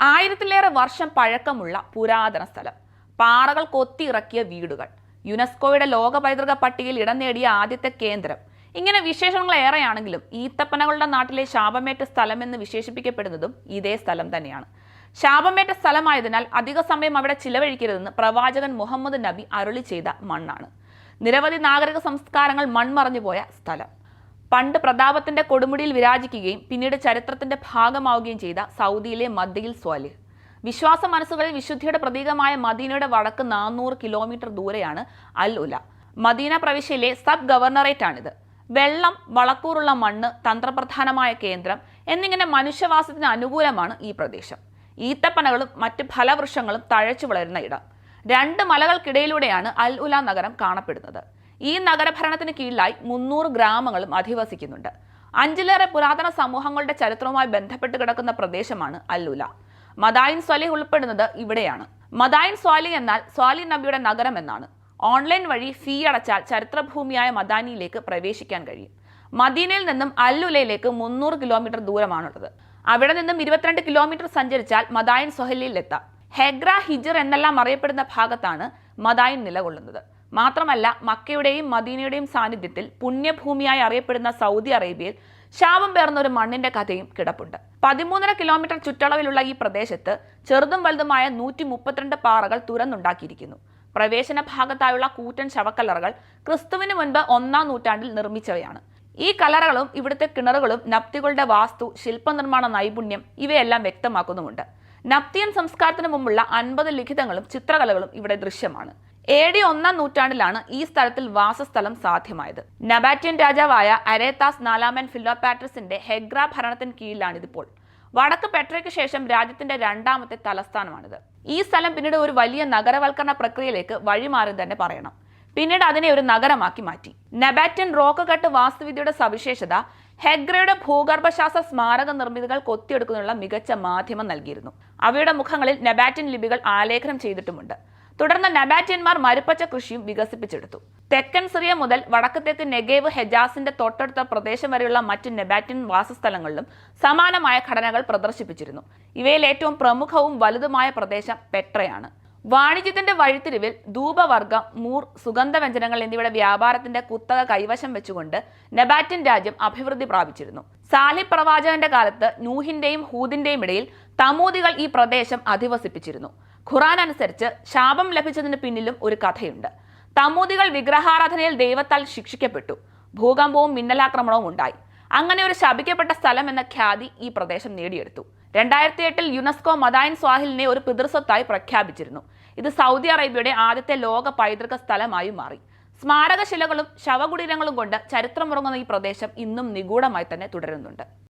ആയിരത്തിലേറെ വർഷം പഴക്കമുള്ള പുരാതന സ്ഥലം. പാറകൾ കൊത്തിയിറക്കിയ വീടുകൾ. യുനെസ്കോയുടെ ലോക പൈതൃക പട്ടികയിൽ ഇടം നേടിയ ആദ്യത്തെ കേന്ദ്രം. ഇങ്ങനെ വിശേഷങ്ങൾ ഏറെയാണെങ്കിലും ഈത്തപ്പനകളുടെ നാട്ടിലെ ശാപമേറ്റ സ്ഥലം എന്ന് വിശേഷിപ്പിക്കപ്പെടുന്നതും ഇതേ സ്ഥലം തന്നെയാണ്. ശാപമേറ്റ സ്ഥലമായതിനാൽ അധിക സമയം അവിടെ ചിലവഴിക്കരുതെന്ന് പ്രവാചകൻ മുഹമ്മദ് നബി അരുളി ചെയ്ത മണ്ണാണ്. നിരവധി നാഗരിക സംസ്കാരങ്ങൾ മൺമറഞ്ഞുപോയ സ്ഥലം. പണ്ട് പ്രതാപത്തിന്റെ കൊടുമുടിയിൽ വിരാജിക്കുകയും പിന്നീട് ചരിത്രത്തിന്റെ ഭാഗമാവുകയും ചെയ്ത സൗദിയിലെ മദ്യയിൽ സ്വാലിഹ് വിശ്വാസ മനസ്സുകളിൽ വിശുദ്ധിയുടെ പ്രതീകമായ മദീനയുടെ വടക്ക് നാനൂറ് കിലോമീറ്റർ ദൂരെയാണ് അൽ ഉല. മദീന പ്രവിശ്യയിലെ സബ് ഗവർണറേറ്റാണിത്. വെള്ളം വളക്കൂറുള്ള മണ്ണ് തന്ത്രപ്രധാനമായ കേന്ദ്രം എന്നിങ്ങനെ മനുഷ്യവാസത്തിന് അനുകൂലമാണ് ഈ പ്രദേശം. ഈത്തപ്പനകളും മറ്റ് ഫലവൃക്ഷങ്ങളും തഴച്ചു വളരുന്ന ഇടം. രണ്ട് മലകൾക്കിടയിലൂടെയാണ് അൽ ഉല നഗരം കാണപ്പെടുന്നത്. ഈ നഗരഭരണത്തിന് കീഴിലായി മുന്നൂറ് ഗ്രാമങ്ങളും അധിവസിക്കുന്നുണ്ട്. അഞ്ചിലേറെ പുരാതന സമൂഹങ്ങളുടെ ചരിത്രവുമായി ബന്ധപ്പെട്ട് കിടക്കുന്ന പ്രദേശമാണ് അല്ലൂല. മദായിൻ സ്വാലിഹ് ഉൾപ്പെടുന്നത് ഇവിടെയാണ്. മദായിൻ സ്വാലി എന്നാൽ സ്വാലി നബിയുടെ നഗരം എന്നാണ്. ഓൺലൈൻ വഴി ഫീ അടച്ചാൽ ചരിത്രഭൂമിയായ മദാനിയിലേക്ക് പ്രവേശിക്കാൻ കഴിയും. മദീനയിൽ നിന്നും അല്ലുലയിലേക്ക് മുന്നൂറ് കിലോമീറ്റർ ദൂരമാണുള്ളത്. അവിടെ നിന്നും ഇരുപത്തിരണ്ട് കിലോമീറ്റർ സഞ്ചരിച്ചാൽ മദായിൻ സൊഹലിയിലെത്താം ഹെഗ്ര ഹിജർ എന്നെല്ലാം അറിയപ്പെടുന്ന ഭാഗത്താണ് മദായിൻ നിലകൊള്ളുന്നത്. മാത്രമല്ല മക്കയുടെയും മദീനയുടെയും സാന്നിധ്യത്തിൽ പുണ്യഭൂമിയായി അറിയപ്പെടുന്ന സൗദി അറേബ്യയിൽ ശാപം പേർന്ന ഒരു മണ്ണിന്റെ കഥയും കിടപ്പുണ്ട്. പതിമൂന്നര കിലോമീറ്റർ ചുറ്റളവിലുള്ള ഈ പ്രദേശത്ത് ചെറുതും വലുതുമായ നൂറ്റി മുപ്പത്തിരണ്ട് പാറകൾ തുരന്നുണ്ടാക്കിയിരിക്കുന്നു. പ്രവേശന ഭാഗത്തായുള്ള കൂറ്റൻ ശവക്കല്ലറകൾ ക്രിസ്തുവിന് മുൻപ് ഒന്നാം നൂറ്റാണ്ടിൽ നിർമ്മിച്ചവയാണ്. ഈ കലറകളും ഇവിടുത്തെ കിണറുകളും നപ്തികളുടെ വാസ്തു ശില്പനിർമ്മാണ നൈപുണ്യം ഇവയെല്ലാം വ്യക്തമാക്കുന്നുമുണ്ട്. നപ്തിയൻ സംസ്കാരത്തിന് മുമ്പുള്ള അൻപത് ലിഖിതങ്ങളും ചിത്രകലകളും ഇവിടെ ദൃശ്യമാണ്. എ ഡി ഒന്നാം നൂറ്റാണ്ടിലാണ് ഈ സ്ഥലത്തിൽ വാസസ്ഥലം സാധ്യമായത്. നബാറ്റിയൻ രാജാവായ അരേതാസ് നാലാമൻ ഫിലോപാട്രസിന്റെ ഹെഗ്ര ഭരണത്തിന് കീഴിലാണിതിപ്പോൾ. വടക്ക് പെട്രയ്ക്ക് ശേഷം രാജ്യത്തിന്റെ രണ്ടാമത്തെ തലസ്ഥാനമാണിത്. ഈ സ്ഥലം പിന്നീട് ഒരു വലിയ നഗരവൽക്കരണ പ്രക്രിയയിലേക്ക് വഴിമാറി തന്നെ പറയണം. പിന്നീട് അതിനെ ഒരു നഗരമാക്കി മാറ്റി. നബാറ്റിയൻ റോക്ക് കട്ട് വാസ്തുവിദ്യയുടെ സവിശേഷത ഹെഗ്രയുടെ ഭൂഗർഭശാസ്ത്ര സ്മാരക നിർമ്മിതികൾ കൊത്തിയെടുക്കുന്നതിനുള്ള മികച്ച മാധ്യമം നൽകിയിരുന്നു. അവയുടെ മുഖങ്ങളിൽ നബാറ്റിൻ ലിപികൾ ആലേഖനം ചെയ്തിട്ടുമുണ്ട്. തുടർന്ന് നബാറ്റിയന്മാർ മരുപ്പച്ച കൃഷിയും വികസിപ്പിച്ചെടുത്തു. തെക്കൻ സിറിയ മുതൽ വടക്ക് തെക്ക് നെഗേവ് ഹെജാസിന്റെ തൊട്ടടുത്ത പ്രദേശം വരെയുള്ള മറ്റ് നെബാറ്റിൻ വാസസ്ഥലങ്ങളിലും സമാനമായ ഘടനകൾ പ്രദർശിപ്പിച്ചിരുന്നു. ഇവയിൽ ഏറ്റവും പ്രമുഖവും വലുതുമായ പ്രദേശം പെട്രയാണ്. വാണിജ്യത്തിന്റെ വഴിത്തിരിവിൽ ധൂപവർഗം മൂർ സുഗന്ധവ്യഞ്ജനങ്ങൾ എന്നിവയുടെ വ്യാപാരത്തിന്റെ കുത്തക കൈവശം വെച്ചുകൊണ്ട് നെബാറ്റിൻ രാജ്യം അഭിവൃദ്ധി പ്രാപിച്ചിരുന്നു. സാലി പ്രവാചകന്റെ കാലത്ത് നൂഹിന്റെയും ഹൂദിന്റെയും ഇടയിൽ തമൂതികൾ ഈ പ്രദേശം അധിവസിപ്പിച്ചിരുന്നു. ഖുറാൻ അനുസരിച്ച് ശാപം ലഭിച്ചതിന് പിന്നിലും ഒരു കഥയുണ്ട്. തമൂതികൾ വിഗ്രഹാരാധനയിൽ ദൈവത്താൽ ശിക്ഷിക്കപ്പെട്ടു. ഭൂകമ്പവും മിന്നലാക്രമണവും ഉണ്ടായി. അങ്ങനെ ഒരു ശപിക്കപ്പെട്ട സ്ഥലം എന്ന ഖ്യാതി ഈ പ്രദേശം നേടിയെടുത്തു. രണ്ടായിരത്തി എട്ടിൽ യുനെസ്കോ മദായൻ സ്വാഹിലിനെ ഒരു പിതൃസ്വത്തായി പ്രഖ്യാപിച്ചിരുന്നു. ഇത് സൗദി അറേബ്യയുടെ ആദ്യത്തെ ലോക പൈതൃക സ്ഥലമായി മാറി. സ്മാരകശിലകളും ശവകുടീരങ്ങളും കൊണ്ട് ചരിത്രമുറങ്ങുന്ന ഈ പ്രദേശം ഇന്നും നിഗൂഢമായി തന്നെ തുടരുന്നുണ്ട്.